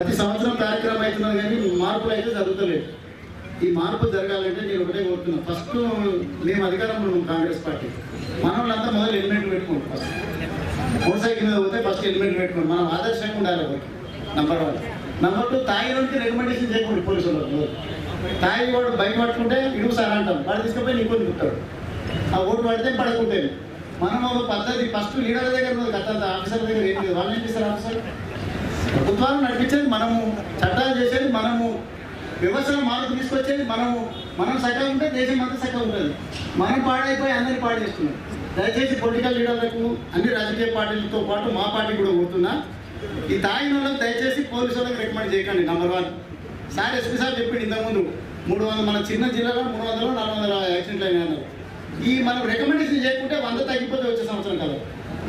ప్రతి సంవత్సరం కార్యక్రమం అవుతున్నది కానీ మార్పులు అయితే జరుగుతలేదు. ఈ మార్పు జరగాలంటే నేను ఒకటే కోరుతున్నా. ఫస్ట్ మేము అధికారంలో ఉన్నాం కాంగ్రెస్ పార్టీ. మన వాళ్ళంతా మొదలు హెల్మెట్ పెట్టుకోండి ఫస్ట్. మోటార్ సైకిల్ మీద పోతే ఫస్ట్ హెల్మెట్ పెట్టుకోండి. మనం ఆదర్శంగా ఉండాలి ఒకటి నంబర్ వన్ నంబర్ టూ తాగి ఉంటే రికమెండేషన్ చేయకూడదు పోలీసులు తాగి వాడు బైక్ పట్టుకుంటే ఇడుగు సార్ అంటాం వాడు తీసుకుపోయి నీకు కుట్టాడు ఆ ఓటు పడితే పడకుంటే మనం ఒక పద్ధతి. ఫస్ట్ లీడర్ దగ్గర ఉన్నది కథ ఆఫీసర్ దగ్గర ఏం లేదు. వాళ్ళు ఏం చేస్తారు ఆఫీసర్? ప్రభుత్వాలు నడిపించేది మనము చట్టాలు చేసేది మనము వ్యవస్థను మార్పు తీసుకొచ్చేది మనము మనం సగం ఉంటే దేశం అంతా సగం ఉంటుంది. మనం పాడైపోయి అందరినీ పాడు చేస్తున్నాం. దయచేసి పొలిటికల్ లీడర్లకు అన్ని రాజకీయ పార్టీలతో పాటు మా పార్టీ కూడా పోతున్నా. ఈ తాగిన వాళ్ళకి దయచేసి పోలీసు వాళ్ళకి రికమెండ్ చేయకండి number one sir SP sir చెప్పిండు ఇంతకుముందు. మూడు వందల మన చిన్న జిల్లాలో మూడు వందలు నాలుగు వందల యాక్సిడెంట్లు అయినాయి అన్నారు. ఈ మనం రికమెండేషన్ చేయకుంటే వంద తగ్గిపోతే వచ్చే సంవత్సరం కదా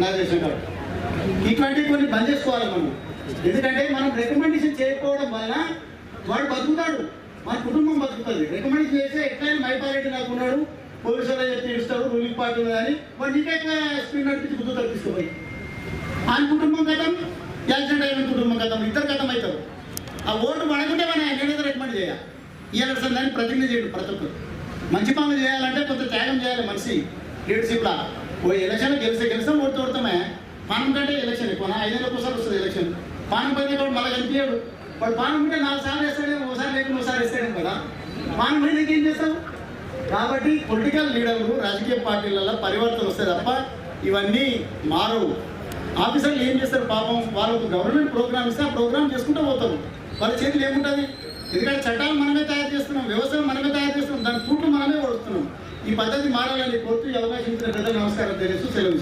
నా దేశం కాదు ఇటువంటి కొన్ని బంద్ చేసుకోవాలి మనం. ఎందుకంటే మనం రికమెండేషన్ చేయకపోవడం వలన వాడు బతుకుతాడు. మన కుటుంబం బతుకుతుంది. రికమెండేషన్ చేస్తే ఎట్లయినా మైపారెడ్డి నాకు ఉన్నాడు పోలీసు వాళ్ళు చెప్తే ఇస్తాడు రూలింగ్ పార్టీ ఉన్నదని వాడు నీకే స్పీడ్ నడిపించి గుర్తు తప్పిస్తుపోయి ఆయన కుటుంబం గతం యాక్సిడెంట్ అయిన కుటుంబం గతం ఇద్దరు గతం అవుతారు. ఆ ఓటు పడకుంటే మనం నేనేదో రికమెండ్ చేయాలి ఇవ్వాల్సిన దాన్ని ప్రతిజ్ఞ చేయడు ప్రతి ఒక్కరు. మంచి పనులు చేయాలంటే కొంత త్యాగం చేయాలి మనిషి. లీడర్షిప్లా ఓ ఎలక్షన్ గెలిస్తే గెలిస్తే ఓటు తోడతామే. పానం కంటే ఎలక్షన్ ఎక్కువ. ఐదేళ్ళకి ఒకసారి వస్తుంది ఎలక్షన్ పానం పోయిన వాడు మళ్ళీ కనిపించాడు. వాడు పానం ఉంటే నాలుగు సార్లు వేస్తాడే ఒకసారి లేకుండా ఒకసారి వేస్తాడు కదా. పానం పోయిన ఏం చేస్తావు? కాబట్టి పొలిటికల్ లీడర్లు రాజకీయ పార్టీలలో పరివర్తన వస్తే తప్ప ఇవన్నీ మారవు. ఆఫీసర్లు ఏం చేస్తారు పాపం? వాళ్ళకు గవర్నమెంట్ ప్రోగ్రామ్ ఇస్తే ఆ ప్రోగ్రామ్ చేసుకుంటూ పోతారు. వాళ్ళ చేతులు ఏముంటుంది? ఎందుకంటే చట్టాలు మనమే తయారు చేస్తున్నాం వ్యవస్థను మనమే తయారు చేస్తున్నాం దాని తూట్లు మనమే ఓడుస్తున్నాం ఈ పద్ధతి మారాలని కోరుతూ అవకాశం ఇచ్చిన పెద్ద నమస్కారం తెలుసు సెలవు